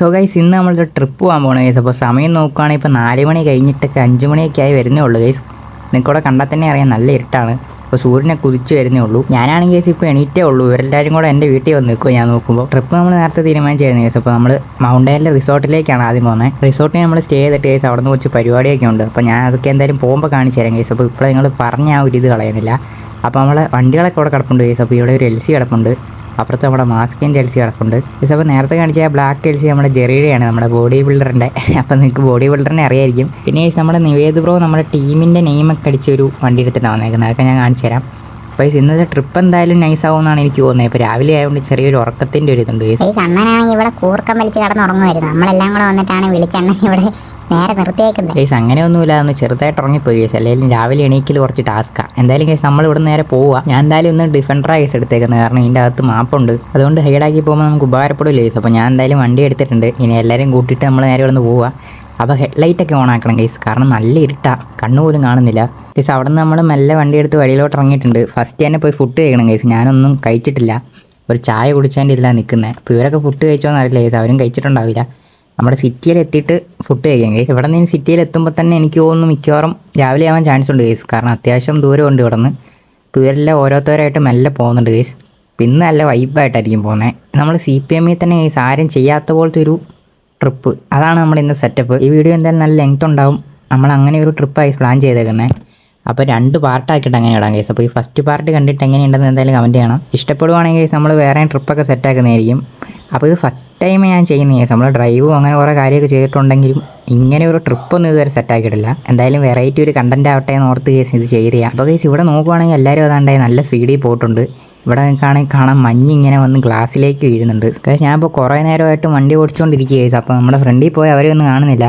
So guys ഇന്ന് നമ്മളൊരു trip പോകാൻ പോകണം ഗൈസ് അപ്പോൾ സമയം നോക്കുകയാണെങ്കിൽ ഇപ്പോൾ നാല് മണി കഴിഞ്ഞിട്ടൊക്കെ അഞ്ച് മണിയൊക്കെ ആയി വരുന്നേ ഉള്ളൂ ഗൈസ് നിങ്ങൾക്കൂടെ കണ്ടാൽ തന്നെ അറിയാം നല്ല ഇരുട്ടാണ്. അപ്പോൾ സൂര്യനെ കുതിച്ച് വരുന്നേ ഉള്ളൂ. ഞാനാണെങ്കിൽ ഗൈസ് ഇപ്പോൾ എണീറ്റേ ഉള്ളൂ. ഇവരെല്ലാവരും കൂടെ എന്റെ വീട്ടിൽ വന്ന് നിൽക്കും ഞാൻ നോക്കുമ്പോൾ. ട്രിപ്പ് നമ്മൾ നേരത്തെ തീരുമാനിച്ചായിരുന്നു ഗൈസ് അപ്പോൾ നമ്മൾ മൗണ്ടൈനിലെ റിസോർട്ടിലേക്കാണ് ആദ്യം പോകുന്നത് റിസോർട്ടിൽ നമ്മൾ സ്റ്റേ ചെയ്തിട്ട് ഗൈസ് അവിടെ നിന്ന് കുറച്ച് പരിപാടിയൊക്കെ ഉണ്ട്. അപ്പോൾ ഞാൻ അതൊക്കെ എന്തായാലും പോകുമ്പോൾ കാണിച്ചു തരാം ഗൈസ് അപ്പോൾ ഇപ്പോൾ നിങ്ങൾ പറഞ്ഞ ആ ഒരു ഇത് കളയുന്നില്ല. അപ്പോൾ നമ്മളെ വണ്ടികളൊക്കെ അവിടെ കിടപ്പുണ്ട് ഗൈസ് അപ്പോൾ ഇവിടെ ഒരു എൽ സി കിടപ്പുണ്ട്. അപ്പുറത്ത് നമ്മുടെ മാസ്കിന്റെ എൽ സി കിടപ്പുണ്ട്. അപ്പോൾ നേരത്തെ കാണിച്ച ബ്ലാക്ക് എൽ സി നമ്മുടെ ജെറിയുടെയാണ് നമ്മുടെ ബോഡി ബിൽഡറിന്റെ അപ്പോൾ നിങ്ങൾക്ക് ബോഡി ബിൽഡറിനെ അറിയായിരിക്കും. പിന്നെ ഗൈസ് നമ്മുടെ നിവേദ് ബ്രോ നമ്മുടെ ടീമിന്റെ നെയിമൊക്കെ അടിച്ചൊരു വണ്ടി എടുത്തിട്ടാണ് വന്നേക്കുന്നത്. അതൊക്കെ ഞാൻ കാണിച്ചു തരാം ഗൈസ് ഇന്നത്തെ ട്രിപ്പ് എന്തായാലും നൈസ് ആവുമെന്നാണ് എനിക്ക് തോന്നുന്നത്. ഇപ്പോൾ രാവിലെ ആയതുകൊണ്ട് ചെറിയൊരു ഉറക്കത്തിന്റെ ഒരു ഇതുണ്ട്. ഗൈസ് ഈ അണ്ണനാണെങ്കിൽ ഇവിടെ കൂർക്കം വലിച്ച് കിടന്നുറങ്ങുമായിരുന്നു നമ്മളെല്ലാം കൂടെ വന്നിട്ടാണ് വിളിച്ചണ്ണൻ ഇവിടെ നേരെ നിർത്തിയേക്കുന്നത്. കേസ് അങ്ങനെയൊന്നുമില്ല. ഒന്ന് ചെറുതായിട്ട് ഉറങ്ങിപ്പോയി ഗൈസ് അല്ലെങ്കിൽ രാവിലെ എണീക്കൽ കുറച്ച് ടാസ്ക്കാണ് എന്തായാലും കേസ് നമ്മൾ ഇവിടെ നേരെ പോവുക. ഞാൻ എന്തായാലും ഒന്ന് ഡിഫൻഡർ ഗൈസ് എടുത്തേക്കുന്നത്. കാരണം ഇതിന്റെ അകത്ത് മാപ്പുണ്ട് അതുകൊണ്ട് ഹൈഡാക്കി പോകുമ്പോൾ നമുക്ക് ഉപകാരപ്പെടില്ല ഗൈസ് അപ്പോൾ ഞാൻ എന്തായാലും വണ്ടി എടുത്തിട്ടുണ്ട്. ഇനി എല്ലാവരും കൂട്ടിയിട്ട് നമ്മൾ നേരെ ഇവിടെ നിന്ന് പോവുക അപ്പോൾ ഹെഡ്ലൈറ്റൊക്കെ ഓൺ ആക്കണം കേസ് കാരണം നല്ല ഇരുട്ടാണ് കണ്ണുപോലും കാണുന്നില്ല. കേസ് അവിടെ നിന്ന് നമ്മൾ മെല്ലെ വണ്ടി എടുത്ത് വഴിയിലോട്ട് ഇറങ്ങിയിട്ടുണ്ട് ഫസ്റ്റ് തന്നെ പോയി ഫുഡ് കഴിക്കണം ഗൈസ് ഞാനൊന്നും കഴിച്ചിട്ടില്ല. ഒരു ചായ കുടിച്ചതിന്റെ ഇതിലാണ് നിൽക്കുന്നത് അപ്പോൾ ഇവരൊക്കെ ഫുഡ് കഴിച്ചോന്ന് അറിയില്ല ഗൈസ് അവരും കഴിച്ചിട്ടുണ്ടാവില്ല. നമ്മുടെ സിറ്റിയിൽ എത്തിയിട്ട് ഫുഡ് കഴിക്കാം ഗൈസ് ഇവിടെ നിന്ന് സിറ്റിയിൽ എത്തുമ്പോൾ തന്നെ എനിക്ക് തോന്നുന്നു മിക്കവാറും രാവിലെ ആവാൻ ചാൻസ് ഉണ്ട് ഗൈസ് കാരണം അത്യാവശ്യം ദൂരമുണ്ട് ഇവിടെ നിന്ന് ഇപ്പോൾ ഇവരെല്ലാം ഓരോരുത്തരായിട്ട് മെല്ലെ പോകുന്നുണ്ട് ഗൈസ് പിന്നെ നല്ല വൈബായിട്ടായിരിക്കും പോകുന്നത് നമ്മൾ സി പി എമ്മിൽ തന്നെ ഗൈസ് ആരും ചെയ്യാത്ത പോലത്തെ ഒരു ട്രിപ്പ് അതാണ് നമ്മുടെ ഇന്ന് സെറ്റപ്പ് ഈ വീഡിയോ എന്തായാലും നല്ല ലെങ്ത് ഉണ്ടാവും. നമ്മൾ അങ്ങനെ ഒരു ട്രിപ്പായി പ്ലാൻ ചെയ്തേക്കുന്നത് അപ്പോൾ രണ്ട് പാർട്ടാക്കിയിട്ട് അങ്ങനെ ഇടാം കേസ് അപ്പോൾ ഈ ഫസ്റ്റ് പാർട്ട് കണ്ടിട്ട് എങ്ങനെയുണ്ടെന്ന് എന്തായാലും കമന്റ് ചെയ്യണം. ഇഷ്ടപ്പെടുവാണെങ്കിൽ നമ്മൾ വേറെ ട്രിപ്പൊക്കെ സെറ്റാക്കുന്നതായിരിക്കും അപ്പോൾ ഇത് ഫസ്റ്റ് ടൈം ഞാൻ ചെയ്യുന്ന കേസ് നമ്മൾ ഡ്രൈവും അങ്ങനെ കുറേ കാര്യമൊക്കെ ചെയ്തിട്ടുണ്ടെങ്കിലും ഇങ്ങനെ ഒരു ട്രിപ്പൊന്നും ഇതുവരെ സെറ്റാക്കിയിട്ടില്ല എന്തായാലും വെറൈറ്റി ഒരു കണ്ടന്റ് ആവട്ടെ എന്ന് ഓർത്ത് കേസ് ഇത് ചെയ്ത് ചെയ്യാം. അപ്പോൾ കേസ് ഇവിടെ നോക്കുവാണെങ്കിൽ എല്ലാവരും അതാണ്ടായി നല്ല സ്പീഡിൽ പോയിട്ടുണ്ട്. ഇവിടെ കാണാൻ കാണാൻ മഞ്ഞ് ഇങ്ങനെ വന്ന് ഗ്ലാസ്സിലേക്ക് വീഴുന്നുണ്ട്. ഞാൻ ഇപ്പോൾ കുറേ നേരമായിട്ട് വണ്ടി ഓടിച്ചുകൊണ്ടിരിക്കുകയായിരുന്നു അപ്പോൾ നമ്മുടെ ഫ്രണ്ടിൽ പോയി അവരെ ഒന്നും കാണുന്നില്ല.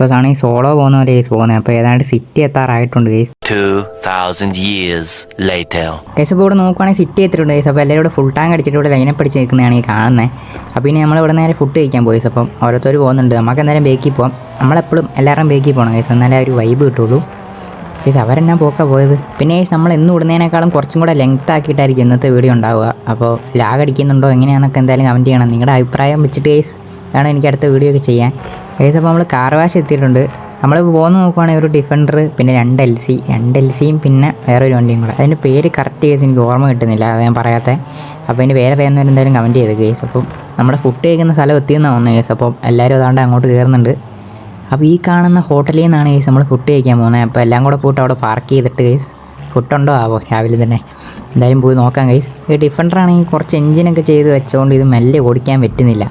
ഇപ്പോൾ ഈ സോളോ പോകുന്ന പോലെ കേസ് പോകുന്നത്. അപ്പോൾ ഏതാണ്ട് സിറ്റി എത്താറായിട്ടുണ്ട് കേസ് 2,000 years later. കേസ് ഇപ്പോൾ ഇവിടെ നോക്കുവാണെങ്കിൽ സിറ്റി എത്തിയിട്ടുണ്ട് കേസ് അപ്പോൾ എല്ലാവരും ഇവിടെ ഫുൾ ടാങ്ക് അടിച്ചിട്ട് ഇവിടെ ലൈനപ്പ് പിടിച്ച് നിൽക്കുന്നതാണ് ഈ കാണുന്നത് അപ്പോൾ ഇനി നമ്മൾ ഇവിടെ നേരെ ഫുഡ് കഴിക്കാൻ പോയി അപ്പം ഓരോരുത്തർ പോകുന്നുണ്ട്. നമുക്ക് എന്തായാലും ബേക്കിൽ പോകാം നമ്മളെപ്പോഴും എല്ലാവരും ബേക്കിൽ പോകണം കേസ് എന്നാലേ ഒരു വൈബ് കിട്ടുള്ളൂ. കേസ് അവരെന്നാ പോക്കാ പോയത്? പിന്നെ നമ്മൾ ഇന്ന് വിടുന്നതിനേക്കാളും കുറച്ചും കൂടെ ലെങ്ത് ആക്കിയിട്ടായിരിക്കും ഇന്നത്തെ വീഡിയോ ഉണ്ടാവുക. അപ്പോൾ ലാഗ് അടിക്കുന്നുണ്ടോ എങ്ങനെയാണെന്നൊക്കെ എന്തായാലും കമന്റ് ചെയ്യണം. നിങ്ങളുടെ അഭിപ്രായം വെച്ചിട്ട് കേസ് വേണം എനിക്ക് അടുത്ത വീഡിയോ ഒക്കെ ചെയ്യാൻ. കേസ് അപ്പോൾ നമ്മൾ കാർ വാഷ് എത്തിയിട്ടുണ്ട്. നമ്മൾ പോകുന്ന നോക്കുവാണെങ്കിൽ ഒരു ഡിഫൻഡർ പിന്നെ രണ്ട് എൽ സി രണ്ട് എൽ സിയും പിന്നെ വേറൊരു വണ്ടിയും കൂടെ. അതിന്റെ പേര് കറക്റ്റ് കേസ് എനിക്ക് ഓർമ്മ കിട്ടുന്നില്ല അത് ഞാൻ പറയാത്ത. അപ്പോൾ അതിന്റെ പേര് അറിയാവുന്നവർ എന്തായാലും കമന്റ് ചെയ്ത് കേസ് അപ്പം നമ്മുടെ ഫുഡ് കഴിക്കുന്ന സ്ഥലം എത്തിയെന്നാണ് വന്നത് കേസ് അപ്പം എല്ലാവരും അതാണ്ട് അങ്ങോട്ട് കയറുന്നുണ്ട് അപ്പോൾ ഈ കാണുന്ന ഹോട്ടലിൽ നിന്നാണ് കേസ് നമ്മൾ ഫുഡ് കഴിക്കാൻ പോകുന്നത് അപ്പോൾ എല്ലാം കൂടെ പോയിട്ട് അവിടെ പാർക്ക് ചെയ്തിട്ട് കേസ് ഫുഡുണ്ടോ ആവോ? രാവിലെ തന്നെ. എന്തായാലും പോയി നോക്കാം കേസ് ഈ ഡിഫൻഡർ ആണെങ്കിൽ കുറച്ച് എഞ്ചിനൊക്കെ ചെയ്ത് വെച്ചുകൊണ്ട് ഇത് മെല്ലെ ഓടിക്കാൻ പറ്റുന്നില്ല.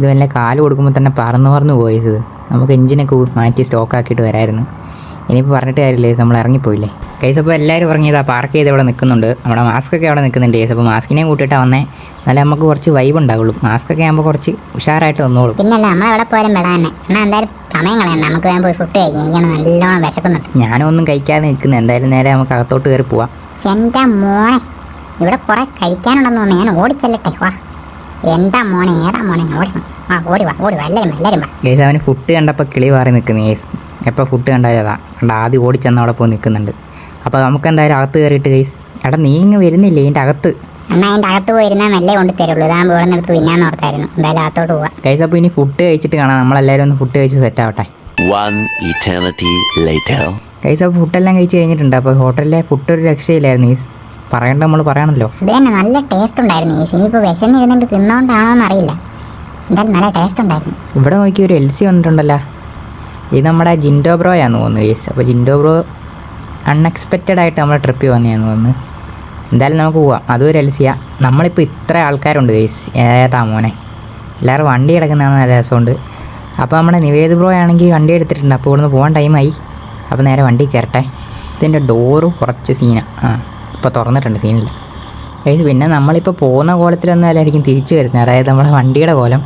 ഇത് വല്ല കാൽ കൊടുക്കുമ്പോൾ തന്നെ പറന്ന് പറന്ന് പോയത് നമുക്ക് എഞ്ചിനൊക്കെ മാറ്റി സ്റ്റോക്ക് ആക്കിയിട്ട് വരായിരുന്നു. ഇനിയിപ്പോൾ പറഞ്ഞിട്ട് കാര്യമില്ലേ നമ്മൾ ഇറങ്ങിപ്പോയില്ലേ? കേസ് അപ്പോൾ എല്ലാവരും ഇറങ്ങിയതാ പാർക്ക് ചെയ്ത് ഇവിടെ നിൽക്കുന്നുണ്ട് നമ്മുടെ മാസ്ക് ഒക്കെ അവിടെ നിൽക്കുന്നുണ്ട് കേസ് അപ്പോൾ മാസ്കിനെയും കൂട്ടിയിട്ട് വന്നേ. എന്നാലേ നമുക്ക് കുറച്ച് വൈബ് ഉണ്ടാവുള്ളൂ. മാസ്ക് ഒക്കെ ആകുമ്പോൾ കുറച്ച് ഉഷാറായിട്ട് തന്നോളും പിന്നെ നമ്മളെവിടെ പോലും തന്നെ എന്തായാലും സമയം കളയണ്ട. നമുക്ക് വേഗം പോയി ഫുഡ് കഴിക്കാം. നല്ലോണം വിശക്കുന്നുണ്ട്. ഞാനൊന്നും കഴിക്കാതെ നിൽക്കുന്നത് എന്തായാലും നേരെ നമുക്ക് അകത്തോട്ട് കയറി പോവാം. എന്റെ മോനെ ഇവിടെ കുറെ കഴിക്കാനുണ്ടെന്ന് തോന്നുന്നു. ഞാൻ ഓടിച്ചെല്ലട്ടെ. വാ. എന്താ മോനെ? ഏതാ മോനെ? ഓടി ആ ഓടി വാ ഓടി വാ. എല്ലാവരും വാ, എല്ലാവരും വാ. ഗേസ് അവന് ഫുഡ് കണ്ടപ്പോൾ കിളി മാറി നിൽക്കുന്നു ഗേസ്. എപ്പോൾ ഫുഡ് കണ്ടാലും അതാ കണ്ട ആദ്യം ഓടിച്ചെന്ന് അവിടെ പോയി നിൽക്കുന്നുണ്ട്. അപ്പോൾ നമുക്ക് എന്തായാലും അകത്ത് കയറിയിട്ട് ഗേസ് എടാ നീ ഇങ്ങ് വരുന്നില്ലേ ഇതിന്റെ അകത്ത്? എന്നാൽ അതിന്റെ അകത്ത് പോയിരുന്നാൽ മെല്ലെ കൊണ്ട് തരുള്ളൂ. ഇതാകുമ്പോൾ ഇവിടെ നിന്ന് തിന്നാന്ന് ഓർത്തായിരുന്നു. എന്തായാലും അകത്തോട്ട് പോവാം. ഗൈസ് അപ്പോൾ ഇനി ഫുഡ് കഴിച്ചിട്ട് കാണാം. നമ്മളെല്ലാവരും ഒന്ന് ഫുഡ് കഴിച്ച് സെറ്റ് ആവട്ടെ. One eternity later. ഗൈസ് അപ്പോൾ ഫുഡെല്ലാം കഴിച്ച് കഴിഞ്ഞിട്ടുണ്ട്. അപ്പോൾ ഹോട്ടലിലെ ഫുഡ് ഒരു രക്ഷയില്ലായിരുന്നു ഈ പറയേണ്ട നമ്മൾ പറയണല്ലോ. ഇത് തന്നെ നല്ല ടേസ്റ്റ് ഉണ്ടായിരുന്നു. ഈ ഇനിയിപ്പോൾ വിശന്നിരുന്നിട്ട് തിന്നോണ്ടാണോന്ന് എന്നറിയില്ല എന്തായാലും നല്ല ടേസ്റ്റ് ഉണ്ടായിരുന്നു. ഇവിടെ നോക്കി ഒരു എൽ സി വന്നിട്ടുണ്ടല്ലോ. ഇത് നമ്മുടെ ജിൻഡോ ബ്രോയാന്ന് തോന്നുന്നു കേസ് അപ്പോൾ ജിൻഡോ ബ്രോ അൺഎക്സ്പെക്റ്റഡ് ആയിട്ട് നമ്മുടെ ട്രിപ്പിൽ വന്നതാന്ന് തോന്നുന്നു. എന്തായാലും നമുക്ക് പോവാം. അതും ഒരു എൽ സിയാ നമ്മളിപ്പോൾ ഇത്ര ആൾക്കാരുണ്ട് കേസ് ഏതാ മോനെ? എല്ലാവരും വണ്ടി കിടക്കുന്നതാണ് നല്ല രസമുണ്ട്. അപ്പോൾ നമ്മുടെ നിവേദ് ബ്രോ ആണെങ്കിൽ വണ്ടി എടുത്തിട്ടുണ്ട്. അപ്പോൾ ഇവിടുന്ന് പോകാൻ ടൈമായി അപ്പോൾ നേരെ വണ്ടി കയറട്ടെ. ഇതിന്റെ ഡോറ് കുറച്ച് സീനാണ് ആ. ഇപ്പോൾ തുറന്നിട്ടുണ്ട് സീനില്ല അതായത് പിന്നെ നമ്മളിപ്പോൾ പോകുന്ന കോലത്തിലൊന്നും അല്ലായിരിക്കും തിരിച്ചു വരുന്നത്. അതായത് നമ്മുടെ വണ്ടിയുടെ കോലം.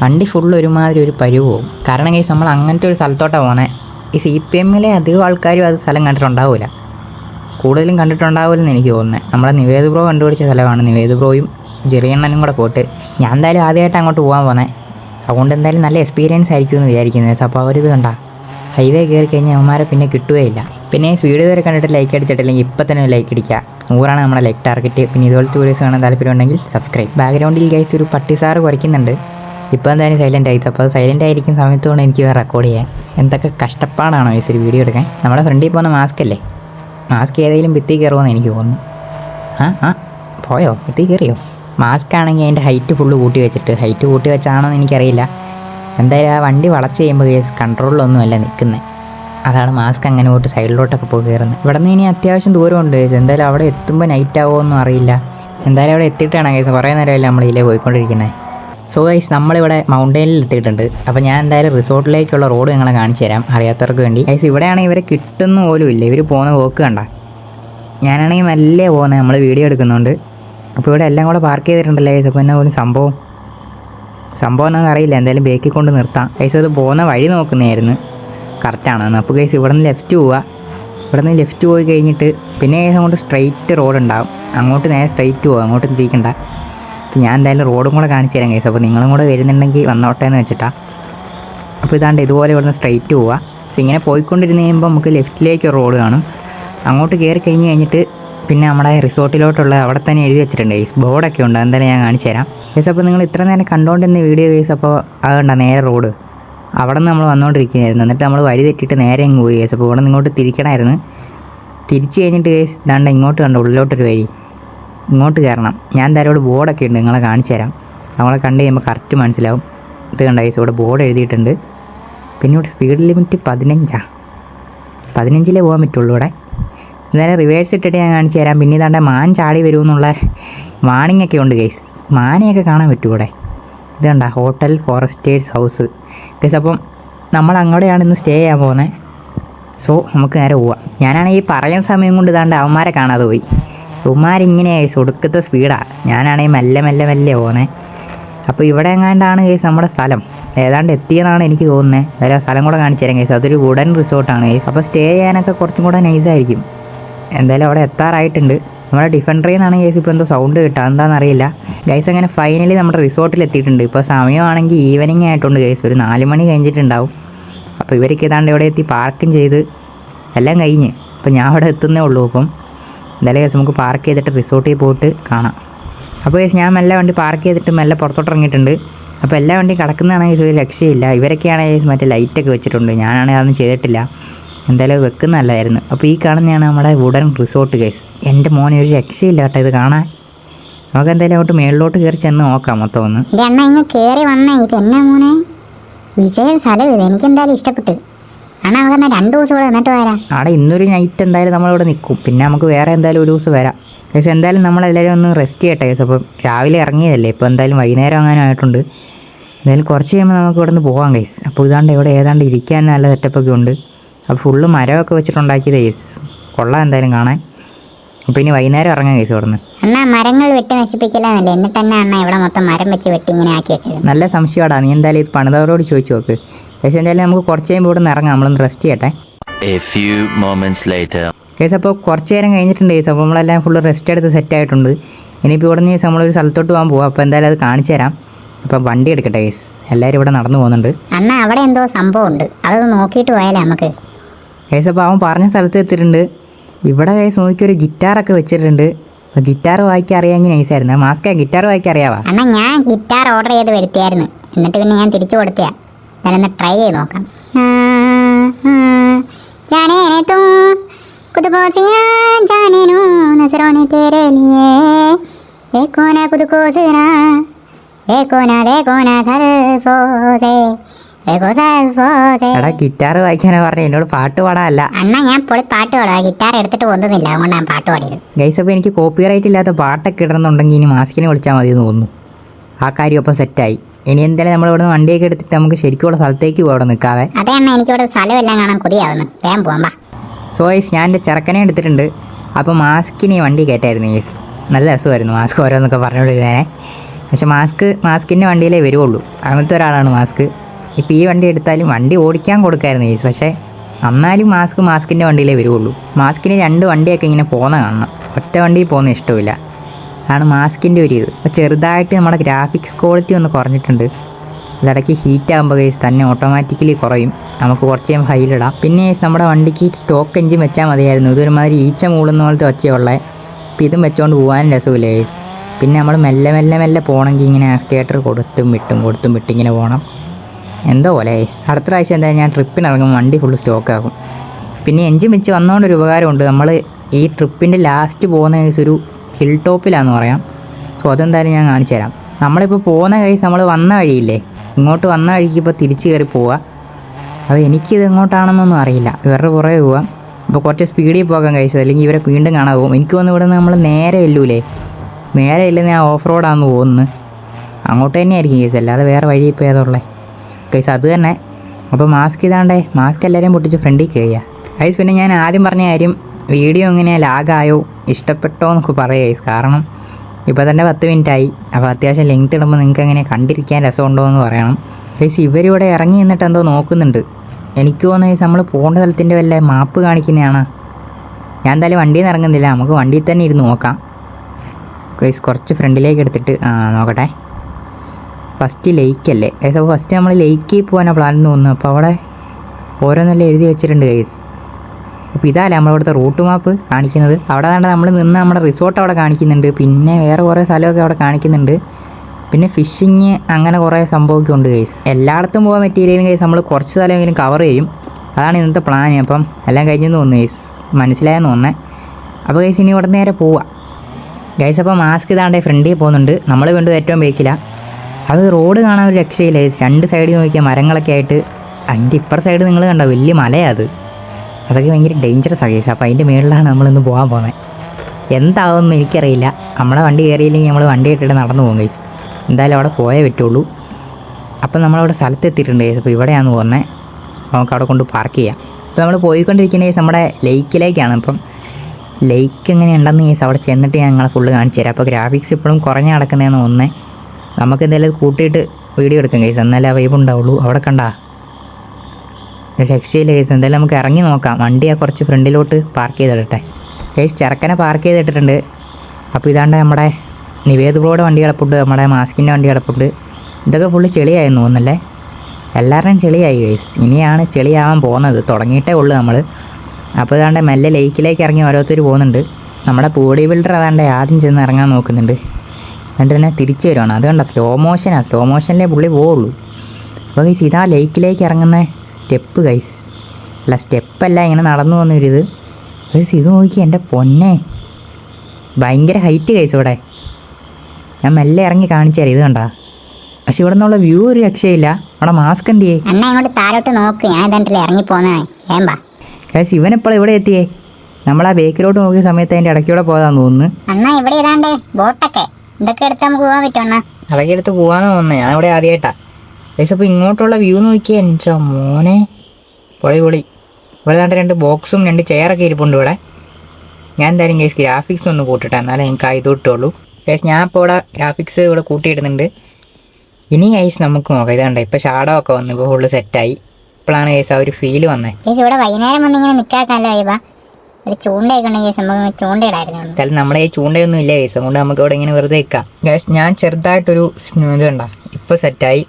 വണ്ടി ഫുൾ ഒരുമാതിരി ഒരു പരുവ് പോകും കാരണം കേസ് നമ്മൾ അങ്ങനത്തെ ഒരു സ്ഥലത്തോട്ടാണ് പോകുന്നത് ഈ സി പി എമ്മിലെ അധികം ആൾക്കാരും അത് സ്ഥലം കണ്ടിട്ടുണ്ടാവില്ല കൂടുതലും കണ്ടിട്ടുണ്ടാവില്ലെന്ന് എനിക്ക് തോന്നുന്നത്. നമ്മുടെ നിവേദ ബ്രോ കണ്ടുപിടിച്ച സ്ഥലമാണ്. നിവേദ ബ്രോയും ജെറിയണ്ണനും കൂടെ പോയിട്ട്. ഞാൻ എന്തായാലും ആദ്യമായിട്ട് അങ്ങോട്ട് പോകാൻ പോന്നെ അതുകൊണ്ട് എന്തായാലും നല്ല എക്സ്പീരിയൻസ് ആയിരിക്കും എന്ന് വിചാരിക്കുന്നത് അപ്പോൾ അവരിത് കണ്ട. ഹൈവേ കയറി കഴിഞ്ഞാൽ അവന്മാരെ പിന്നെ കിട്ടുകയില്ല. പിന്നെ ഈ വീഡിയോ വരെ കണ്ടിട്ട് ലൈക്ക് അടിച്ചിട്ടില്ലെങ്കിൽ ഇപ്പം തന്നെ ലൈക്ക് അടിക്കുക. നൂറാണ് നമ്മുടെ ലൈക്ക് ടാർഗറ്റ് പിന്നെ ഇതുപോലത്തെ വീഡിയോസ് കാണാൻ താല്പര്യമുണ്ടെങ്കിൽ സബ്സ്ക്രൈബ് ബാക്ക്ഗ്രൗണ്ടിൽ ഗൈസ് ഒരു പട്ടി സാറ് കുറയ്ക്കുന്നുണ്ട്. ഇപ്പോൾ എന്തായാലും സൈലന്റ് ആയി. അപ്പോൾ സൈലന്റ് ആയിരിക്കുന്ന സമയത്തോടെ എനിക്ക് റെക്കോർഡ് ചെയ്യാൻ. എന്തൊക്കെ കഷ്ടപ്പാടാണോ ഈ ഒരു വീഡിയോ എടുക്കാൻ. നമ്മുടെ ഫ്രണ്ടിൽ പോകുന്ന മാസ്ക് അല്ലേ? മാസ്ക് ഏതെങ്കിലും ഭിത്തി കയറുമെന്ന് എനിക്ക് തോന്നുന്നു. ആ ആ പോയോ? ഭിത്തി കയറിയോ? മാസ്ക് ആണെങ്കിൽ അതിന്റെ ഹൈറ്റ് ഫുള്ള് കൂട്ടി വെച്ചിട്ട്. ഹൈറ്റ് കൂട്ടി വെച്ചാണോ എന്ന് എനിക്കറിയില്ല. എന്തായാലും ആ വണ്ടി വളച്ച് ചെയ്യുമ്പോൾ കേസ് കൺട്രോളിലൊന്നുമല്ല നിൽക്കുന്നത് അതാണ് മാസ്ക് അങ്ങനെ പോയിട്ട് സൈഡിലോട്ടൊക്കെ പോയി കയറുന്നത്. ഇവിടെ നിന്ന് ഇനി അത്യാവശ്യം ദൂരമുണ്ട് ചേച്ചി. എന്തായാലും അവിടെ എത്തുമ്പോൾ നൈറ്റ് ആവുമോ അറിയില്ല. എന്തായാലും അവിടെ എത്തിയിട്ടാണ് കേസ് കുറേ നേരമല്ലേ നമ്മൾ ഇതിലേ പോയിക്കൊണ്ടിരിക്കുന്നത് സോ ഗൈസ് നമ്മളിവിടെ മൗണ്ടൈനിൽ എത്തിയിട്ടുണ്ട്. അപ്പോൾ ഞാൻ എന്തായാലും റിസോർട്ടിലേക്കുള്ള റോഡ് നിങ്ങളെ കാണിച്ചു തരാം. അറിയാത്തവർക്ക് വേണ്ടി. ഗൈസ് ഇവിടെയാണ് ഇവരെ കിട്ടുന്ന പോലും ഇല്ല. ഇവർ പോകുന്ന പോക്ക് കണ്ട. ഞാനാണെങ്കിൽ മെല്ലെ പോകുന്നത് നമ്മൾ വീഡിയോ എടുക്കുന്നുണ്ട്. അപ്പോൾ ഇവിടെ എല്ലാം കൂടെ പാർക്ക് ചെയ്തിട്ടുണ്ടല്ലേ ഗൈസ് അപ്പോൾ എന്നാ പോലും സംഭവം? സംഭവം എന്താണെന്ന് അറിയില്ല. എന്തായാലും ബേക്കിൽ കൊണ്ട് നിർത്താം. ഗൈസ് അത് പോകുന്ന വഴി നോക്കുന്നതായിരുന്നു. കറക്റ്റാണെന്ന് അപ്പോൾ കേസ് ഇവിടെ നിന്ന് ലെഫ്റ്റ് പോവുക ഇവിടെ നിന്ന് ലെഫ്റ്റ് പോയി കഴിഞ്ഞിട്ട് പിന്നെ കേസ് അങ്ങോട്ട് സ്ട്രെയിറ്റ് റോഡ് ഉണ്ടാവും. അങ്ങോട്ട് നേരെ സ്ട്രെയിറ്റ് പോവുക അങ്ങോട്ട് തിരിക്കണ്ട അപ്പോൾ ഞാൻ എന്തായാലും റോഡും കൂടെ കാണിച്ചു തരാം കേസ് അപ്പോൾ നിങ്ങളും കൂടെ വരുന്നുണ്ടെങ്കിൽ വന്നോട്ടെ എന്ന് വെച്ചിട്ടാ. അപ്പോൾ ഇതാണ്ട് ഇതുപോലെ ഇവിടുന്ന് സ്ട്രെയിറ്റ് പോവുക സോ ഇങ്ങനെ പോയിക്കൊണ്ടിരുന്ന് കഴിയുമ്പോൾ നമുക്ക് ലെഫ്റ്റിലേക്ക് റോഡ് കാണും. അങ്ങോട്ട് കയറി കഴിഞ്ഞ് കഴിഞ്ഞിട്ട് പിന്നെ നമ്മുടെ റിസോർട്ടിലോട്ടുള്ള അവിടെ തന്നെ എഴുതി വെച്ചിട്ടുണ്ട് ഗൈസ് ബോർഡൊക്കെ ഉണ്ട്. എന്തായാലും ഞാൻ കാണിച്ചു തരാം. ഗൈസ് അപ്പോൾ നിങ്ങൾ ഇത്ര നേരം കണ്ടുകൊണ്ടിരുന്ന വീഡിയോ ഗൈസ് അപ്പോൾ അതുകൊണ്ടാണ് നേരെ റോഡ് അവിടെ നിന്ന് നമ്മൾ വന്നുകൊണ്ടിരിക്കുകയായിരുന്നു എന്നിട്ട് നമ്മൾ വഴി തെറ്റിട്ട് നേരെ അങ്ങ് പോയി കേസ് അപ്പോൾ ഇവിടെ ഇങ്ങോട്ട് തിരിക്കണമായിരുന്നു. തിരിച്ചു കഴിഞ്ഞിട്ട് കേസ് ദാണ്ട ഇങ്ങോട്ട് കണ്ടോ ഉള്ളിലോട്ടൊരു വഴി. ഇങ്ങോട്ട് കയറണം. ഞാൻ ഇവിടെ ബോർഡൊക്കെ ഉണ്ട് നിങ്ങളെ കാണിച്ചു തരാം. നമ്മളെ കണ്ടു കഴിയുമ്പോൾ കറക്റ്റ് മനസ്സിലാവും. ഇത് കണ്ട കേസ് ഇവിടെ ബോർഡ് എഴുതിയിട്ടുണ്ട്. പിന്നെ ഇവിടെ സ്പീഡ് ലിമിറ്റ് പതിനഞ്ചാണ് പതിനഞ്ചിലേ പോകാൻ പറ്റുള്ളൂ ഇവിടെ. നേരെ റിവേഴ്സ് ഇട്ടിട്ട് ഞാൻ കാണിച്ചു തരാം. പിന്നെ ഇതാണ്ട് മാൻ ചാടി വരുമെന്നുള്ള വാണിംഗ് ഒക്കെ ഉണ്ട് കേസ് മാനയൊക്കെ കാണാൻ പറ്റും ഇവിടെ? ഇത് കണ്ട ഹോട്ടൽ ഫോറസ്റ്റേഴ്സ് ഹൗസ് ഗസ് അപ്പം നമ്മൾ അങ്ങോട്ടാണ് ഇന്ന് സ്റ്റേ ചെയ്യാൻ പോകുന്നത് സോ നമുക്ക് നേരെ പോവാം. ഞാനാണെങ്കിൽ പറയുന്ന സമയം കൊണ്ട് ഇതാണ്ട് അവന്മാരെ കാണാതെ പോയി. ഇവന്മാരിങ്ങനെ ഒടുക്കത്തെ സ്പീഡാണ് ഞാനാണെങ്കിൽ മെല്ലെ മെല്ലെ മെല്ലെ പോകുന്നത് അപ്പോൾ ഇവിടെ എങ്ങാണ്ടാണ് കേസ് നമ്മുടെ സ്ഥലം. ഏതാണ്ട് എത്തിയെന്നാണ് എനിക്ക് തോന്നുന്നത് എന്തായാലും സ്ഥലം കൂടെ കാണിച്ചു തരാം കേസ് അതൊരു വുഡൻ റിസോർട്ടാണ് കേസ് അപ്പോൾ സ്റ്റേ ചെയ്യാനൊക്കെ കുറച്ചും കൂടെ നൈസായിരിക്കും എന്തായാലും അവിടെ എത്താറായിട്ടുണ്ട്. നമ്മുടെ ഡിഫൻഡറിൽ നിന്നാണ് ഗൈസ് ഇപ്പോൾ എന്തോ സൗണ്ട് കിട്ടുക. എന്താണെന്ന് അറിയില്ല ഗൈസ് അങ്ങനെ ഫൈനലി നമ്മുടെ റിസോർട്ടിൽ എത്തിയിട്ടുണ്ട്. ഇപ്പോൾ സമയമാണെങ്കിൽ ഈവനിങ് ആയിട്ടുണ്ട് ഗൈസ് ഒരു നാല് മണി കഴിഞ്ഞിട്ടുണ്ടാവും. അപ്പോൾ ഇവർക്ക് ഏതാണ്ട് ഇവിടെ എത്തി പാർക്കും ചെയ്ത് എല്ലാം കഴിഞ്ഞ്. അപ്പോൾ ഞാൻ അവിടെ എത്തുന്നേ ഉള്ളൂ അപ്പം എന്തായാലും ഗൈസ് നമുക്ക് പാർക്ക് ചെയ്തിട്ട് റിസോർട്ടിൽ പോയിട്ട് കാണാം. അപ്പോൾ ഗൈസ് ഞാൻ മെല്ലെ വണ്ടി പാർക്ക് ചെയ്തിട്ട് മെല്ലെ പുറത്തോട്ട് ഇറങ്ങിയിട്ടുണ്ട്. അപ്പോൾ എല്ലാ വണ്ടിയും കിടക്കുന്നതാണെങ്കിൽ ഒരു രക്ഷയില്ല ഇവരൊക്കെയാണെങ്കിൽ മറ്റേ ലൈറ്റൊക്കെ വെച്ചിട്ടുണ്ട്. ഞാനാണെങ്കിൽ അതൊന്നും ചെയ്തിട്ടില്ല. എന്തായാലും വെക്കുന്നല്ലായിരുന്നു വെക്കുന്നതല്ലായിരുന്നു. അപ്പോൾ ഈ കാണുന്നതാണ് നമ്മുടെ വുഡൻ റിസോർട്ട് കേസ് എന്റെ മോനെ ഒരു രക്ഷയില്ല കേട്ടോ ഇത് കാണാൻ. നമുക്ക് എന്തായാലും അങ്ങോട്ട് മേളിലോട്ട് കയറി ചെന്ന് നോക്കാം മൊത്തം ഒന്ന്. എന്റെ അണ്ണ ഇങ്ങ് കയറി വന്നേ. ഇത് എന്നാ മോനെ? വിജയം സ്ഥലം ഇത് എനിക്ക് എന്തായാലും ഇഷ്ടപ്പെട്ടു. അണ്ണാ നമുക്ക് രണ്ട് ദിവസം ഇവിടെ നിന്നിട്ട് വരാം അവിടെ ഇന്നൊരു നൈറ്റ് എന്തായാലും നമ്മളിവിടെ നിൽക്കും. പിന്നെ നമുക്ക് വേറെ എന്തായാലും ഒരു ദിവസം വരാം. കേസ് എന്തായാലും നമ്മളെല്ലാവരും ഒന്ന് റെസ്റ്റ് ചെയ്യട്ടെ കേസ് അപ്പം രാവിലെ ഇറങ്ങിയതല്ലേ? ഇപ്പോൾ എന്തായാലും വൈകുന്നേരം അങ്ങനെ ആയിട്ടുണ്ട്. എന്തായാലും കുറച്ച് കഴിയുമ്പോൾ നമുക്ക് ഇവിടെ നിന്ന് പോകാം കേസ് അപ്പോൾ ഇതാണ്ട് ഇവിടെ ഏതാണ്ട് ഇരിക്കാൻ നല്ല സെറ്റപ്പൊക്കെ ഉണ്ട്. അപ്പോൾ ഫുള്ള് മരമൊക്കെ വെച്ചിട്ടുണ്ടാക്കിയത് കേസ്. കൊള്ളാം എന്തായാലും കാണാൻ. അപ്പോൾ ഇനി വൈകുന്നേരം ഇറങ്ങാം കേസ് ഇവിടെ അണ്ണാ അണ്ണ മരങ്ങൾ വെട്ടി നശിപ്പിക്കില്ലെന്നല്ലേ എന്നിട്ട് തന്നെ അണ്ണാ ഇവിടെ മൊത്തം മരം വെച്ച് വെട്ടി ഇങ്ങനെ ആക്കി വെച്ചത്. നല്ല സംശയമാടാ നീ എന്തായാലും ഇത് പണിതവരോട് ചോദിച്ചു നോക്ക്. കേസ് എന്തായാലും നമുക്ക് കുറച്ച് കഴിയുമ്പോൾ ഇവിടെ നിന്ന് ഇറങ്ങാം. നമ്മളൊന്ന് റെസ്റ്റ് ചെയ്യട്ടെ. A few moments later. Case അപ്പോൾ കുറച്ച് നേരം കഴിഞ്ഞിട്ടുണ്ട് കേസ്. അപ്പോൾ നമ്മളെല്ലാം ഫുള്ള് റെസ്റ്റ് എടുത്ത് സെറ്റ് ആയിട്ടുണ്ട്. ഇനിയിപ്പോൾ ഇവിടെ നിന്ന് നമ്മളൊരു സ്ഥലത്തോട്ട് പോകാൻ പോവാം. അപ്പോൾ എന്തായാലും അത് കാണിച്ചു തരാം. അപ്പം വണ്ടി എടുക്കട്ടെ കേസ്. എല്ലാവരും ഇവിടെ നടന്നു പോകുന്നുണ്ട്. അണ്ണ അവിടെ എന്തോ സംഭവം ഉണ്ട് അതൊന്ന് നോക്കിയിട്ട് പോയാലേ നമുക്ക്. കേസ് അപ്പോൾ അവൻ പറഞ്ഞ സ്ഥലത്ത് എത്തിയിട്ടുണ്ട് ഇവിടെ കേസ് നോക്കി ഒരു ഗിറ്റാറൊക്കെ വെച്ചിട്ടുണ്ട് അപ്പോൾ ഗിറ്റാർ വായിക്കാൻ അറിയാമെങ്കിൽ നൈസായിരുന്നു മാസ്ക ഗിറ്റാർ വായിക്കാൻ അറിയാവാ അണ്ണ ഞാൻ ഗിറ്റാർ ഓർഡർ ചെയ്ത് വരുത്തിയായിരുന്നു എന്നിട്ട് പിന്നെ ഞാൻ തിരിച്ചു കൊടുത്തയാ ഞാനൊന്ന് ട്രൈ ചെയ്ത് നോക്കാം जाने तू खुद को सिया जाने नू नजरों ने तेरे लिए देखो ना खुद को सुना देखो ना देखो ना सल्फो से देखो सल्फो से എടാ ഗിറ്റാർ വായിക്കാനാ പറഞ്ഞു എന്നോട് പാട്ട് പാടാനല്ല. അണ്ണാ ഞാൻ പൊളി പാട്ട് പാടാ ഗിറ്റാർ എടുത്തിട്ട് ഒന്നുമില്ല അതുകൊണ്ടാണ് പാട്ട് പാടിയത്. ഗൈസ് അപ്പോൾ എനിക്ക് കോപ്പിറൈറ്റ് ഇല്ലാത്ത പാട്ടൊക്കെ ഇടണമെന്നുണ്ടെങ്കിൽ ഇനി മാസ്കിനെ വിളിച്ചാൽ മതി എന്ന് തോന്നുന്നു. ആ കാര്യം അപ്പോൾ സെറ്റായി ഇനി എന്തായാലും നമ്മൾ ഇവിടുന്ന് വണ്ടിയൊക്കെ എടുത്തിട്ട് നമുക്ക് ശരിക്കുള്ള സ്ഥലത്തേക്ക് പോകണം നിൽക്കാതെ. അതേ എനിക്ക് ഇവിടെ സ്ഥലമെല്ലാം കാണാൻ കൊതിയാവുന്നു. വേഗം ബാ സോ ഗൈസ് ഞാൻ എന്റെ ചെറുക്കനെ എടുത്തിട്ടുണ്ട്. അപ്പോൾ മാസ്കിന് ഈ വണ്ടി കയറ്റായിരുന്നു ഗൈസ് നല്ല രസമായിരുന്നു മാസ്ക് ഓരോന്നൊക്കെ പറഞ്ഞുകൊണ്ടിരുന്നേനെ. പക്ഷെ മാസ്ക് മാസ്കിന്റെ വണ്ടിയിലേ വരുള്ളൂ അങ്ങനത്തെ ഒരാളാണ് മാസ്ക് ഇപ്പോൾ ഈ വണ്ടി എടുത്താലും വണ്ടി ഓടിക്കാൻ കൊടുക്കായിരുന്നു ചേച്ചി. പക്ഷേ എന്നാലും മാസ്ക് മാസ്കിന്റെ വണ്ടിയിലേ വരുള്ളൂ മാസ്കിന് രണ്ട് വണ്ടിയൊക്കെ ഇങ്ങനെ പോകുന്ന കാണണം. ഒറ്റ വണ്ടിയിൽ പോകുന്ന ഇഷ്ടമില്ല അതാണ് മാസ്കിന്റെ ഒരു ഇത്. അപ്പോൾ ചെറുതായിട്ട് നമ്മുടെ ഗ്രാഫിക്സ് ക്വാളിറ്റി ഒന്ന് കുറഞ്ഞിട്ടുണ്ട്. അതിടയ്ക്ക് ഹീറ്റ് ആകുമ്പോൾ കേസ് തന്നെ ഓട്ടോമാറ്റിക്കലി കുറയും. നമുക്ക് കുറച്ച് ഹൈലിടാം പിന്നെ നമ്മുടെ വണ്ടിക്ക് സ്റ്റോക്ക് എഞ്ചിൻ വെച്ചാൽ മതിയായിരുന്നു. ഇതൊരുമാതിരി ഈച്ച മൂളുന്ന പോലത്തെ ഒച്ചയുള്ളത് അപ്പോൾ ഇതും വെച്ചുകൊണ്ട് പോകാൻ രസമില്ല കേസ് പിന്നെ നമ്മൾ മെല്ലെ മെല്ലെ മെല്ലെ പോകണമെങ്കിൽ ഇങ്ങനെ ആക്സിലേറ്റർ കൊടുത്തും വിട്ടും കൊടുത്തും വിട്ടും ഇങ്ങനെ പോകണം. എന്തോ പോലെ. അടുത്ത പ്രാവശ്യം എന്തായാലും ഞാൻ ട്രിപ്പിന് ഇറങ്ങും വണ്ടി ഫുള്ള് സ്റ്റോക്കാകും പിന്നെ എഞ്ചിൻ വെച്ച് വന്നുകൊണ്ടൊരു ഉപകാരമുണ്ട്. നമ്മൾ ഈ ട്രിപ്പിന്റെ ലാസ്റ്റ് പോകുന്ന കേസ് ഒരു ഹിൽ ടോപ്പിലാണെന്ന് പറയാം. സോ അതെന്തായാലും ഞാൻ കാണിച്ചു തരാം. നമ്മളിപ്പോൾ പോകുന്ന കേസ് നമ്മൾ വന്ന വഴിയില്ലേ? ഇങ്ങോട്ട് വന്ന വഴിക്ക് ഇപ്പോൾ തിരിച്ചു കയറി പോവുക അപ്പോൾ എനിക്കിത് എങ്ങോട്ടാണെന്നൊന്നും അറിയില്ല. ഇവരുടെ പുറകെ പോവാം. അപ്പോൾ കുറച്ച് സ്പീഡിൽ പോകാൻ കഴിച്ചത് അല്ലെങ്കിൽ ഇവരെ വീണ്ടും കാണാൻ പോകും എനിക്ക് തോന്നുന്നു ഇവിടെ നിന്ന് നമ്മൾ നേരെ ഇല്ലൂലേ നേരെ ഇല്ലെന്ന് ഞാൻ ഓഫ് റോഡാണെന്ന് തോന്നുന്നു. അങ്ങോട്ട് തന്നെയായിരിക്കും കേസ് അല്ലാതെ വേറെ വഴി ഇപ്പോൾ ഏതുള്ളത് കേസ് അത് തന്നെ. അപ്പോൾ മാസ്ക് ഇതാണ്ടേ മാസ്ക് എല്ലാവരെയും പൊട്ടിച്ച് ഫ്രണ്ടിൽ കയറിയ ഐസ് പിന്നെ ഞാൻ ആദ്യം പറഞ്ഞ കാര്യം വീഡിയോ എങ്ങനെ ലാഗായോ ഇഷ്ടപ്പെട്ടോ എന്നൊക്കെ പറയുക ഐസ് കാരണം ഇപ്പോൾ തന്നെ പത്ത് മിനിറ്റ് ആയി. അപ്പോൾ അത്യാവശ്യം ലെങ്ത് ഇടുമ്പോൾ നിങ്ങൾക്ക് എങ്ങനെ കണ്ടിരിക്കാൻ രസമുണ്ടോ എന്ന് പറയണം. ഗൈസ് ഇവരിവിടെ ഇറങ്ങി നിന്നിട്ട് എന്തോ നോക്കുന്നുണ്ട്. എനിക്ക് തോന്നുന്നു നമ്മൾ പോകേണ്ട സ്ഥലത്തിന്റെ വല്ല മാപ്പ് കാണിക്കുന്നതാണ്. ഞാൻ എന്തായാലും വണ്ടിയിൽ നിന്ന് ഇറങ്ങുന്നില്ല. നമുക്ക് വണ്ടിയിൽ തന്നെ ഇരുന്ന് നോക്കാം. ഗൈസ് കുറച്ച് ഫ്രണ്ടിലേക്ക് എടുത്തിട്ട് നോക്കട്ടെ. ഫസ്റ്റ് ലേക്കല്ലേ ഗൈസ് അപ്പോൾ ഫസ്റ്റ് നമ്മൾ ലേക്കിൽ പോകാനാണ് പ്ലാൻ എന്ന് തോന്നുന്നു. അപ്പോൾ അവിടെ ഓരോന്നെല്ലാം എഴുതി വെച്ചിട്ടുണ്ട് ഗൈസ് അപ്പോൾ ഇതല്ലേ നമ്മളിവിടുത്തെ റൂട്ട് മാപ്പ് കാണിക്കുന്നത്. അവിടെ കണ്ട നമ്മൾ നിന്ന് നമ്മുടെ റിസോർട്ട് അവിടെ കാണിക്കുന്നുണ്ട്. പിന്നെ വേറെ കുറേ സ്ഥലമൊക്കെ അവിടെ കാണിക്കുന്നുണ്ട്. പിന്നെ ഫിഷിങ് അങ്ങനെ കുറേ സംഭവമൊക്കെ ഉണ്ട് ഗൈസ് എല്ലായിടത്തും പോകാൻ പറ്റിയില്ലെങ്കിലും ഗൈസ് നമ്മൾ കുറച്ച് സ്ഥലമെങ്കിലും കവർ ചെയ്യും. അതാണ് ഇന്നത്തെ പ്ലാൻ അപ്പം എല്ലാം കഴിഞ്ഞെന്ന് തോന്നുന്നു ഗൈസ് മനസ്സിലായെന്ന് തോന്നേ അപ്പോൾ ഗൈസ് ഇനി ഇവിടെ നേരെ പോവാം. ഗൈസ് അപ്പോൾ മാസ്ക് ഇതാണ്ട് ഫ്രണ്ടിൽ പോകുന്നുണ്ട്. നമ്മൾ വീണ്ടും ഏറ്റവും ബേക്കില്ല അത് റോഡ് കാണാൻ ഒരു രക്ഷയില്ല. രണ്ട് സൈഡിൽ നോക്കിയാൽ മരങ്ങളൊക്കെ ആയിട്ട് അതിന്റെ ഇപ്പുറ സൈഡ് നിങ്ങൾ കണ്ട വലിയ മലയാണ് അത്. അതൊക്കെ ഭയങ്കര ഡേഞ്ചറസ് ആണ് കേസ്. അപ്പോൾ അതിന്റെ മുകളിലാണ് നമ്മളിന്ന് പോകാൻ പോകുന്നത് എന്താവുമെന്ന് എനിക്കറിയില്ല. നമ്മളെ വണ്ടി കയറിയില്ലെങ്കിൽ നമ്മൾ വണ്ടി ഇട്ടിട്ട് നടന്നു പോകും കേസ് എന്തായാലും അവിടെ പോയേ പറ്റുള്ളൂ. അപ്പം നമ്മളവിടെ സ്ഥലത്തെത്തിയിട്ടുണ്ട് കേസ് അപ്പോൾ ഇവിടെയാണ് പോകുന്നത് നമുക്ക് അവിടെ കൊണ്ട് പാർക്ക് ചെയ്യാം. അപ്പോൾ നമ്മൾ പോയിക്കൊണ്ടിരിക്കുന്ന കേസ് നമ്മുടെ ലേക്കിലേക്കാണ് അപ്പം ലേക്ക് എങ്ങനെ ഉണ്ടെന്ന് കേസ് അവിടെ ചെന്നിട്ട് ഞാൻ നിങ്ങളെ ഫുള്ള് കാണിച്ചു തരാം. അപ്പോൾ ഗ്രാഫിക്സ് ഇപ്പോഴും കുറഞ്ഞ് നടക്കുന്നതെന്ന് തോന്നുന്നേ. നമുക്ക് എന്തായാലും കൂട്ടിയിട്ട് വീഡിയോ എടുക്കാം കേസ് എന്നാലേ ആ വൈബ് ഉണ്ടാവുള്ളൂ. അവിടെ കണ്ടാ? രക്ഷയില്ല കേസ് എന്തായാലും നമുക്ക് ഇറങ്ങി നോക്കാം. വണ്ടിയാ കുറച്ച് ഫ്രണ്ടിലോട്ട് പാർക്ക് ചെയ്തിടട്ടെ. കേസ് ചെറുക്കനെ പാർക്ക് ചെയ്തിട്ടുണ്ട് അപ്പോൾ ഇതാണ്ട് നമ്മുടെ നിവേദ് വണ്ടി കിടപ്പുണ്ട്. നമ്മുടെ മാസ്കിന്റെ വണ്ടി കിടപ്പുണ്ട്. ഇതൊക്കെ ഫുള്ള് ചെളിയായെന്ന് തോന്നുന്നല്ലേ? എല്ലാവരുടെയും ചെളിയായി കേസ് ഇനിയാണ് ചെളിയാവാൻ പോകുന്നത്. തുടങ്ങിയിട്ടേ ഉള്ളൂ നമ്മൾ അപ്പോൾ ഇതാണ്ട് മെല്ലെ ലേക്കിലേക്ക് ഇറങ്ങി ഓരോരുത്തർ പോകുന്നുണ്ട്. നമ്മുടെ ബോഡി ബിൽഡർ അതാണ്ട് ആദ്യം ചെന്ന് ഇറങ്ങാൻ നോക്കുന്നുണ്ട്. എന്നിട്ട് തന്നെ തിരിച്ചു വരുവാണ്. അത് കണ്ട? സ്ലോ മോഷനാണ് സ്ലോ മോഷനിലേ പുള്ളി പോവുള്ളൂ. അപ്പോൾ ഗൈസ് ഇതാ ലേക്കിലേക്ക് ഇറങ്ങുന്ന സ്റ്റെപ്പ് ഗൈസ് അല്ല സ്റ്റെപ്പല്ല ഇങ്ങനെ നടന്നു വന്നൊരിത് ഗൈസ് ഇത്. നോക്കി എന്റെ പൊന്നെ. ഭയങ്കര ഹൈറ്റ് ഗൈസ് ഇവിടെ. ഞാൻ മെല്ലെ ഇറങ്ങി കാണിച്ചു തരാം. ഇത് കണ്ട? പക്ഷെ ഇവിടെ നിന്നുള്ള വ്യൂ ഒരു രക്ഷയില്ല. അവിടെ മാസ്ക് എന്ത് ചെയ്യേ ഇങ്ങോട്ട് താഴോട്ട് നോക്ക്. ഞാൻ ഇതണ്ടില്ലേ ഇറങ്ങി ഗൈസ് ഇവനെപ്പോൾ ഇവിടെ എത്തിയേ? നമ്മൾ ആ ബേക്കിലോട്ട് നോക്കിയ സമയത്ത് അതിന്റെ ഇടയ്ക്കൂടെ പോകാമെന്ന് തോന്നുന്നു. അണ്ണ ഇവിടെ ഇതാണ്ടേ ബോട്ടൊക്കെ. ഇതൊക്കെ എടുത്ത് നമുക്ക് പോകാൻ പറ്റും അതൊക്കെ എടുത്ത് പോവാന്ന് തോന്നുന്നത് ഞാൻ ഇവിടെ ആദ്യമായിട്ടാ പൈസ ഇപ്പൊ ഇങ്ങോട്ടുള്ള വ്യൂ നോക്കിയേ എന്റെ മോനെ. പൊളി പൊളി. ഇവിടെ കണ്ട രണ്ട് ബോക്സും രണ്ട് ചെയറൊക്കെ ഇരിപ്പുണ്ട് ഇവിടെ. ഞാൻ എന്തായാലും കേസ് ഗ്രാഫിക്സ് ഒന്ന് കൂട്ടിട്ടെ എന്നാലേ എനിക്ക് ഇത് കിട്ടുള്ളൂ. കേസ് ഞാൻ ഇപ്പോൾ ഇവിടെ ഗ്രാഫിക്സ് ഇവിടെ കൂട്ടിയിടുന്നുണ്ട്. ഇനി ഐസ് നമുക്ക് നോക്കാം. ഇത് കണ്ട ഇപ്പോൾ ഷാഡോ ഒക്കെ വന്നു ഇപ്പോൾ ഫുള്ള് സെറ്റായി ഇപ്പോഴാണ് കേസ് ആ ഒരു ഫീൽ വന്നത് ഇവിടെ വൈകുന്നേരം വന്നിങ്ങനെ ഇവ ഒരു ചൂണ്ടയൊക്കെ ഉണ്ടെങ്കിൽ ചൂണ്ടയിടായിരുന്നു. എന്തായാലും ഈ ചൂണ്ടയൊന്നും ഇല്ല കേസ് അതുകൊണ്ട് നമുക്ക് ഇവിടെ ഇങ്ങനെ വെറുതെ ഗൈസ് ഞാൻ ചെറുതായിട്ടൊരു സ്നോ- ഇത് കണ്ട. ഇപ്പോൾ സെറ്റായി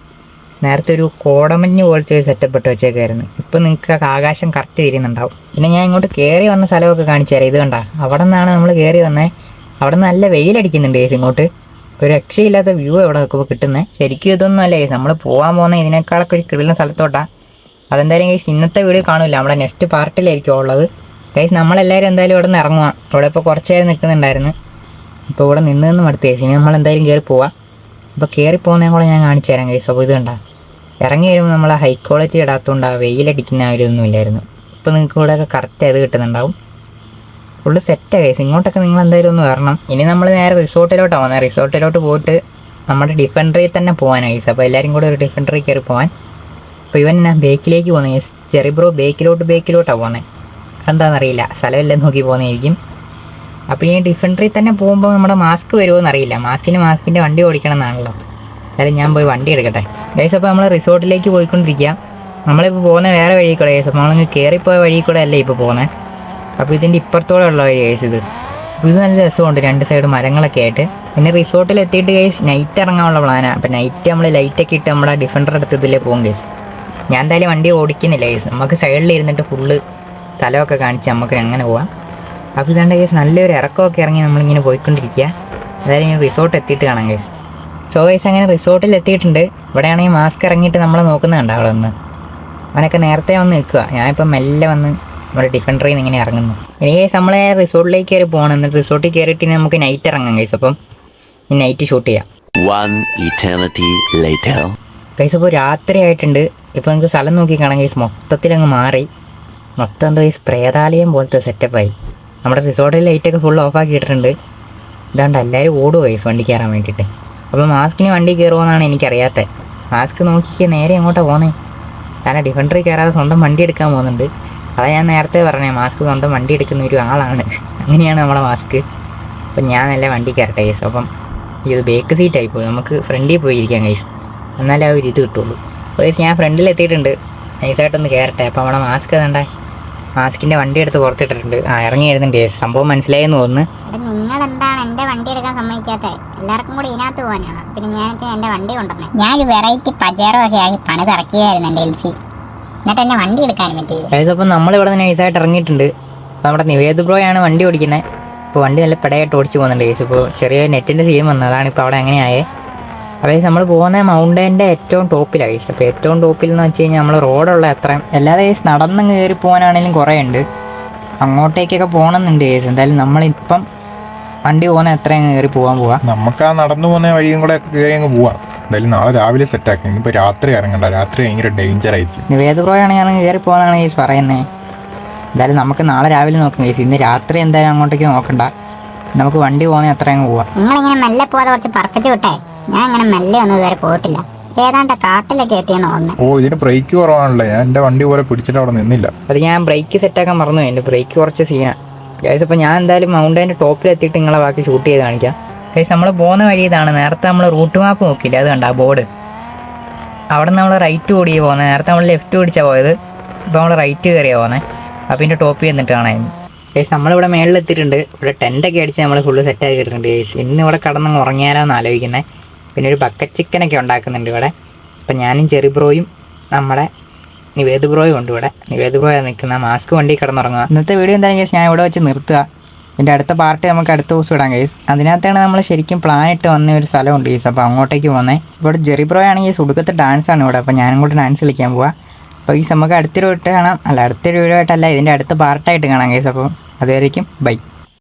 നേരത്തെ ഒരു കോടമഞ്ഞ് പോലത്തെ ഒരു സെറ്റപ്പ് ഇട്ട് വെച്ചേക്കായിരുന്നു. ഇപ്പം നിങ്ങൾക്ക് ആകാശം കറക്റ്റ് തിരിയുന്നുണ്ടാവും. പിന്നെ ഞാൻ ഇങ്ങോട്ട് കയറി വന്ന സ്ഥലമൊക്കെ കാണിച്ചു തരാം. ഇത് കണ്ട. അവിടെ നിന്നാണ് നമ്മൾ കയറി വന്നത് അവിടെ നിന്ന് നല്ല വെയിലടിക്കുന്നുണ്ട് കേസ് ഇങ്ങോട്ട്. ഒരു രക്ഷയില്ലാത്ത വ്യൂ അവിടെ നിൽക്കുമ്പോൾ കിട്ടുന്നത് ശരിക്കും ഇതൊന്നും അല്ല കേസ് നമ്മൾ പോകാൻ പോകുന്ന ഇതിനേക്കാളൊക്കെ ഒരു കിടുന്ന സ്ഥലത്തോട്ടാണ് അതെന്തായാലും കേസ് ഇന്നത്തെ വീഡിയോ കാണില്ല നമ്മുടെ നെക്സ്റ്റ് പാർട്ടിലായിരിക്കും ഉള്ളത്. ഗൈസ് നമ്മളെല്ലാവരും എന്തായാലും ഇവിടെ നിന്ന് ഇറങ്ങുക ഇവിടെ ഇപ്പോൾ കുറച്ച് നേരം നിൽക്കുന്നുണ്ടായിരുന്നു ഇപ്പോൾ ഇവിടെ നിന്ന് നിന്ന് മടുത്ത് ഗൈസ് ഇനി നമ്മൾ എന്തായാലും കയറി പോവാം. അപ്പോൾ കയറി പോകുന്നതും കൂടെ ഞാൻ കാണിച്ചു തരാം ഗൈസ് അപ്പോൾ ഇത് ഇറങ്ങി വരുമ്പോൾ നമ്മൾ ഹൈ ക്വാളിറ്റി ഇടാത്തതുകൊണ്ട് ആ വെയിലടിക്കുന്ന ആ ഒരു ഇതൊന്നും ഇല്ലായിരുന്നു. ഇപ്പോൾ നിങ്ങൾക്ക് ഇവിടെയൊക്കെ കറക്റ്റ് ആയത് കിട്ടുന്നുണ്ടാവും. ഫുള്ള് സെറ്റാണ് കേസ് ഇങ്ങോട്ടൊക്കെ നിങ്ങൾ എന്തായാലും ഒന്ന് വരണം. ഇനി നമ്മൾ നേരെ റിസോർട്ടിലോട്ടാണ് പോകുന്നത് റിസോർട്ടിലോട്ട് പോയിട്ട് നമ്മുടെ ഡിഫൻഡറിൽ തന്നെ പോകാനാണ് കേസ് അപ്പോൾ എല്ലാവരും കൂടെ ഒരു ഡിഫൻഡറിൽ കയറി പോകാൻ അപ്പോൾ ഇവൻ ഞാൻ ബേക്കിലേക്ക് പോകുന്നത് ചെറിയ ചെറി ബ്രോ ബേക്കിലോട്ട് ബേക്കിലോട്ടാണ് പോകുന്നത് എന്താണെന്നറിയില്ല സ്ഥലമെല്ലാം നോക്കി പോകുന്നതായിരിക്കും അപ്പോൾ ഈ ഡിഫൻഡറിൽ തന്നെ പോകുമ്പോൾ നമ്മുടെ മാസ്ക് വരുമോ എന്നറിയില്ല മാസ്കിന് മാസ്കിന്റെ വണ്ടി ഓടിക്കണം എന്നാണല്ലോ എന്തായാലും ഞാൻ പോയി വണ്ടി എടുക്കട്ടെ. ഗൈസ് അപ്പോൾ നമ്മൾ റിസോർട്ടിലേക്ക് പോയിക്കൊണ്ടിരിക്കുക നമ്മളിപ്പോൾ പോകുന്ന വേറെ വഴി കൂടെ ഗൈസ് അപ്പോൾ നമ്മളങ്ങ് കയറിപ്പോയ വഴി കൂടെ അല്ലേ ഇപ്പോൾ പോകുന്നത് അപ്പോൾ ഇതിന്റെ ഇപ്പുറത്തോടെ ഉള്ള വഴി ഗൈസ് ഇത്. ഇത് നല്ല രസമുണ്ട്. രണ്ട് സൈഡ് മരങ്ങളൊക്കെ ആയിട്ട്. പിന്നെ റിസോർട്ടിൽ എത്തിയിട്ട് ഗൈസ് നൈറ്റ് ഇറങ്ങാനുള്ള പ്ലാനാണ് അപ്പോൾ നൈറ്റ് നമ്മൾ ലൈറ്റൊക്കെ ഇട്ട് നമ്മുടെ ഡിഫൻഡർ എടുത്ത് ഇതിലേ പോകും ഗൈസ് ഞാൻ എന്തായാലും വണ്ടി ഓടിക്കുന്നില്ല ഗൈസ് നമുക്ക് സൈഡിൽ ഇരുന്നിട്ട് ഫുള്ള് സ്ഥലമൊക്കെ കാണിച്ച് നമുക്ക് അങ്ങനെ പോവാം. അപ്പോൾ ഇതാണ്ട് ഗൈസ് നല്ലൊരു ഇറക്കമൊക്കെ ഇറങ്ങി നമ്മളിങ്ങനെ പോയിക്കൊണ്ടിരിക്കുക അതായത് ഇങ്ങനെ റിസോർട്ട് എത്തിയിട്ട് കാണാം ഗൈസ് സോ ഗൈസ് അങ്ങനെ റിസോർട്ടിൽ എത്തിയിട്ടുണ്ട്. ഇവിടെയാണെങ്കിൽ മാസ്ക് ഇറങ്ങിയിട്ട് നമ്മളെ നോക്കുന്നുണ്ട് അവിടെ ഒന്ന് അവനൊക്കെ നേരത്തെ വന്ന് നിൽക്കുക ഞാനിപ്പോൾ മെല്ലെ വന്ന് നമ്മുടെ ഡിഫൻഡറിൽ നിന്ന് ഇങ്ങനെ ഇറങ്ങുന്നു. ഇനി ഗൈസ് നമ്മളെ റിസോർട്ടിലേക്ക് കയറി പോകണം. എന്നിട്ട് റിസോർട്ടിൽ കയറിയിട്ട് ഇനി നമുക്ക് നൈറ്റ് ഇറങ്ങാം ഗൈസ് അപ്പം ഈ നൈറ്റ് ഷൂട്ട് ചെയ്യാം. One eternity later. ഗൈസ് ഇപ്പോൾ രാത്രി ആയിട്ടുണ്ട് ഇപ്പോൾ നമുക്ക് സ്ഥലം നോക്കി കാണാം ഗൈസ് മൊത്തത്തിൽ അങ്ങ് മാറി. മൊത്തം എന്തോ ഈ സ്പ്രേതാലയം പോലത്തെ സെറ്റപ്പായി നമ്മുടെ റിസോർട്ടിൽ ലൈറ്റൊക്കെ ഫുൾ ഓഫാക്കി ഇട്ടിട്ടുണ്ട് ഇതാണ്ട് എല്ലാവരും ഓടുക വണ്ടി കയറാൻ വേണ്ടിയിട്ട്. അപ്പോൾ മാസ്കിന് വണ്ടി കയറുമെന്നാണ് എനിക്കറിയാത്തത് മാസ്ക് നോക്കിക്ക് നേരെ എങ്ങോട്ടാണ് പോകുന്നത് കാരണം ഡിഫൻഡറി കയറാതെ സ്വന്തം വണ്ടി എടുക്കാൻ പോകുന്നുണ്ട്. അതാ ഞാൻ നേരത്തെ പറഞ്ഞേ മാസ്ക് സ്വന്തം വണ്ടി എടുക്കുന്ന ഒരു ആളാണ്. അങ്ങനെയാണ് നമ്മുടെ മാസ്ക് അപ്പം ഞാൻ നല്ല വണ്ടി കയറട്ടെ ഗൈസ് അപ്പം ഇത് ബേക്ക് സീറ്റായി പോയി. നമുക്ക് ഫ്രണ്ടിൽ പോയിരിക്കാം ഗൈസ് എന്നാലേ ആ ഒരു ഇത് കിട്ടുള്ളൂ. അപ്പോൾ ഗൈസ് ഞാൻ ഫ്രണ്ടിൽ എത്തിയിട്ടുണ്ട്. നൈസായിട്ടൊന്ന് കയറട്ടെ അപ്പോൾ നമ്മുടെ മാസ്ക് കണ്ടേ മാസ്കിന്റെ വണ്ടി എടുത്ത് പുറത്തിട്ടിട്ടുണ്ട്. ആ ഇറങ്ങിയിരുന്നുണ്ട് സംഭവം മനസ്സിലായെന്ന് തോന്നുന്നു. നിങ്ങൾ എന്താണ് എന്റെ വണ്ടി എടുക്കാൻ സമ്മതിക്കാത്തത്? എല്ലാവർക്കും കൂടി ഇതിനകത്ത് പോകാനാണ്. പിന്നെ ഞാനത്തെ എന്റെ വണ്ടി കൊണ്ടുവന്നേ. ഞാനൊരു വെറൈറ്റി പജേറോ ഒക്കെ ആക്കി പണി ഇറക്കിയായിരുന്നു എന്റെ എൽസി എന്നിട്ട് എന്നെ വണ്ടി എടുക്കാൻ പറ്റിയത് അപ്പം നമ്മളിവിടെ നിന്ന് നൈസായിട്ട് ഇറങ്ങിയിട്ടുണ്ട്. നമ്മുടെ നിവേദ് ബ്രോയാണ് വണ്ടി ഓടിക്കുന്നത് ഇപ്പൊ വണ്ടി നല്ല പെടയായിട്ട് ഓടിച്ചു പോകുന്നുണ്ട് ഗൈസ് ഇപ്പോൾ ചെറിയ നെറ്റിന്റെ സീൻ വന്നു. അതാണ് ഇപ്പോൾ അവിടെ അങ്ങനെയായേ. അപ്പോൾ നമ്മൾ പോകുന്ന മൗണ്ടന്റെ ഏറ്റവും ടോപ്പിലാണ് ഗൈസ് അപ്പോൾ ഏറ്റവും ടോപ്പിൽ എന്ന് വെച്ച് കഴിഞ്ഞാൽ നമ്മൾ റോഡുള്ള അത്രയും അല്ലാതെ ഗൈസ് നടന്ന് കയറി പോകാനാണെങ്കിലും കുറേ ഉണ്ട് അങ്ങോട്ടേക്കൊക്കെ പോകണമെന്നുണ്ട് ഗൈസ് എന്തായാലും നമ്മളിപ്പം വണ്ടി പോകുന്ന എത്രയും കയറി പോകാൻ പോവാം. നമുക്ക് ആ നടന്നു പോകുന്ന വഴിയും കൂടെ കയറി അങ്ങ് പോവാം. എന്തായാലും നാളെ രാവിലെ സെറ്റ് സെറ്റാക്കി ഇനിയിപ്പോൾ രാത്രി ഇറങ്ങണ്ട. രാത്രി ഭയങ്കര ഡേഞ്ചർ ആയിരിക്കും. ഇനി വേദ പ്രോയാണ് ഞാൻ കയറി പോകുന്നതാണ് ഗൈസ് പറയുന്നത് എന്തായാലും നമുക്ക് നാളെ രാവിലെ നോക്കാം ഗൈസ് ഇന്ന് രാത്രി എന്തായാലും അങ്ങോട്ടേക്ക് നോക്കണ്ട. നമുക്ക് വണ്ടി പോകുന്ന എത്രയും പോവാം. നിങ്ങളിങ്ങനെ മെല്ലെ പോകാതെ കുറച്ച് പറപ്പിച്ച് വിട്ടേ. ഞാൻ അങ്ങനെ മെല്ലെ ഒന്നും ഇതുവരെ പോയിട്ടില്ല. ഏതാണ്ട് കാട്ടിലൊക്കെ എത്തിയെന്ന് തോന്നുന്നു. ഓ ഇതിന് ബ്രേക്ക് കുറവാണല്ലേ? ഞാൻ എന്റെ വണ്ടി പോലെ പിടിച്ചിട്ട് അവിടെ നിന്നില്ല. അത് ഞാൻ ബ്രേക്ക് സെറ്റാക്കാൻ മറന്നു. എന്റെ ബ്രേക്ക് കുറച്ച് സീനാണ് ഗൈസ് അപ്പോൾ ഞാൻ എന്തായാലും മൗണ്ടൈന്റെ ടോപ്പിൽ എത്തിയിട്ട് നിങ്ങളെ ബാക്കി ഷൂട്ട് ചെയ്ത് കാണിക്കാം. ഗൈസ് നമ്മൾ പോകുന്ന വഴി ഇതാണ്. നേരത്തെ നമ്മൾ റൂട്ട് മാപ്പ് നോക്കിയില്ല? അത് കണ്ട? ആ ബോർഡ് അവിടെ നമ്മൾ റൈറ്റ് ഓടി പോകുന്നത് നേരത്തെ നമ്മൾ ലെഫ്റ്റ് ഓടിച്ചാൽ പോയത്. ഇപ്പോൾ നമ്മൾ റൈറ്റ് കയറിയാണ് പോകുന്നത് അപ്പോൾ ഇതിന്റെ ടോപ്പിൽ എന്നിട്ട് കാണാൻ ഗൈസ് നമ്മളിവിടെ മേളിൽ എത്തിയിട്ടുണ്ട് ഇവിടെ ടെന്റൊക്കെ അടിച്ച് നമ്മൾ ഫുള്ള് സെറ്റാക്കി ആക്കിയിട്ടുണ്ട് ഗൈസ് ഇന്ന് ഇവിടെ കടന്ന് ഉറങ്ങിയാലോ എന്ന് ആലോചിക്കുന്നത് പിന്നെ ഒരു ബക്കറ്റ് ചിക്കനൊക്കെ ഉണ്ടാക്കുന്നുണ്ട് ഇവിടെ. അപ്പം ഞാനും ചെറി ബ്രോയും നമ്മുടെ നിവേദ് ബ്രോയും ഉണ്ട് ഇവിടെ. നിവേദ് ബ്രോയാ നിൽക്കുന്ന മാസ്ക് വണ്ടി കിടന്നുറങ്ങുക ഇന്നത്തെ വീഡിയോ എന്തായാലും കേസ് ഞാൻ ഇവിടെ വെച്ച് നിർത്തുക. ഇതിന്റെ അടുത്ത പാർട്ട് നമുക്ക് അടുത്ത ദിവസം ഇടാം കേസ് അതിനകത്താണ് നമ്മൾ ശരിക്കും പ്ലാൻ ഇട്ട് വന്ന ഒരു സ്ഥലമുണ്ട് കേസ് അപ്പോൾ അങ്ങോട്ടേക്ക് പോകുന്നത് ഇവിടെ ജെറി ബ്രോ ആണെങ്കിൽ സുടുക്കത്തെ ഡാൻസാണ് ഇവിടെ. അപ്പോൾ ഞാനും കൂടെ ഡാൻസ് കളിക്കാൻ പോവാം. അപ്പോൾ ഈ നമുക്ക് അടുത്തൊരു വിട്ട് കാണാം. അല്ല അടുത്തൊരു വീഡിയോ ആയിട്ടല്ല ഇതിന്റെ അടുത്ത പാർട്ടായിട്ട് കാണാം കേസ് അപ്പോൾ അതുവരേക്കും ബൈ